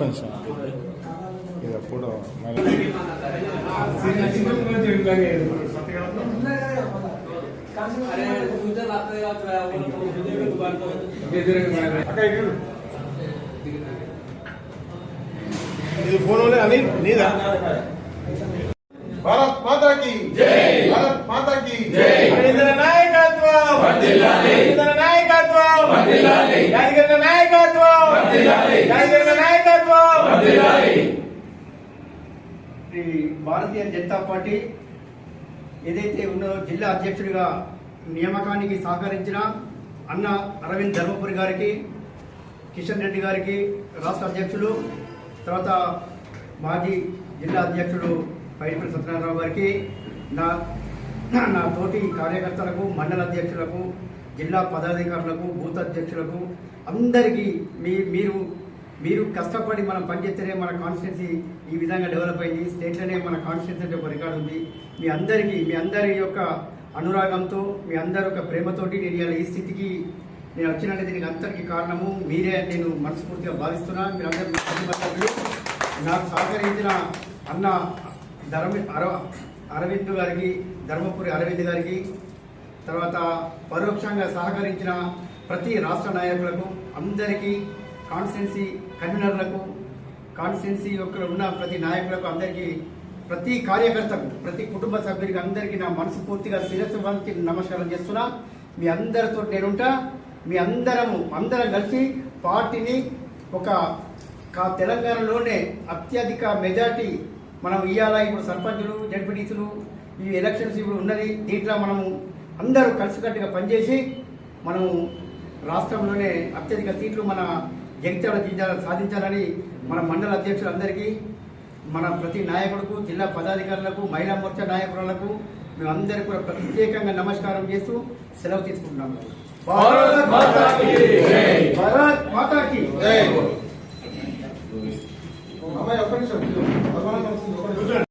నిమిషం ఇది మరి ఇది ఫోటోలే అని నీదా? భారత్ మాతా की జై. భారత్ మాతా की జై. హరిజన నాయకత్వం వర్ధిల్లాలి. హరిజన నాయకత్వం ఈ భారతీయ జనతా పార్టీ ఏదైతే ఉన్నదో జిల్లా అధ్యక్షుడిగా నియామకానికి సహకరించిన అన్న అరవింద్ ధర్మపురి గారికి కిషన్ రెడ్డి గారికి రాష్ట్ర అధ్యక్షులు తర్వాత మాజీ జిల్లా అధ్యక్షుడు పైడిపల్లి సత్యనారాయణరావు గారికి నా నా తోటి కార్యకర్తలకు మండల అధ్యక్షులకు జిల్లా పదాధికారులకు బూత్ అధ్యక్షులకు అందరికీ మీ మీరు మీరు కష్టపడి మనం పనిచేస్తేనే మన కాన్స్టిట్యున్సీ ఈ విధంగా డెవలప్ అయింది. స్టేట్లోనే మన కాన్స్టిట్యున్సీ అంటే ఒక రికార్డు ఉంది. మీ అందరికీ మీ అందరి యొక్క అనురాగంతో మీ అందరి యొక్క ప్రేమతోటి నేను ఇవాళ ఈ స్థితికి నేను వచ్చినట్టు దీనికి అందరికీ కారణము మీరే నేను మనస్ఫూర్తిగా భావిస్తున్నా. మీరు అందరూ నాకు సహకరించిన అన్న ధర్మ అరవ అరవింద్ గారికి ధర్మపురి అరవింద్ గారికి తర్వాత పరోక్షంగా సహకరించిన ప్రతి రాష్ట్ర నాయకులకు అందరికీ కాన్స్టిట్యున్సీ కన్వీనర్లకు కాన్స్టిట్యున్సీ యొక్క ఉన్న ప్రతి నాయకులకు అందరికీ ప్రతి కార్యకర్తకు ప్రతి కుటుంబ సభ్యుడికి అందరికీ నా మనసు పూర్తిగా శిరస్సు వంచి నమస్కారం చేస్తున్నా. మీ అందరితో నేనుంటా. మీ అందరము అందరం కలిసి పార్టీని ఒక తెలంగాణలోనే అత్యధిక మెజార్టీ మనం ఇవాళ ఇప్పుడు సర్పంచులు జడ్పీటీసులు ఈ ఎలక్షన్స్ ఇప్పుడు ఉన్నది. దీంట్లో మనము అందరూ కలిసికట్టుగా పనిచేసి మనము రాష్ట్రంలోనే అత్యధిక సీట్లు మన జగిత్యాల సాధించాలని మన మండల అధ్యక్షులందరికీ మన ప్రతి నాయకులకు జిల్లా పదాధికారులకు మహిళా మోర్చా నాయకులకు మేమందరికీ కూడా ప్రత్యేకంగా నమస్కారం చేస్తూ సెలవు తీసుకుంటున్నాము. భారత్ మాతా కీ జై. భారత్ మాతాకి జై! అమ్మాయి ఒక్క నిమిషం.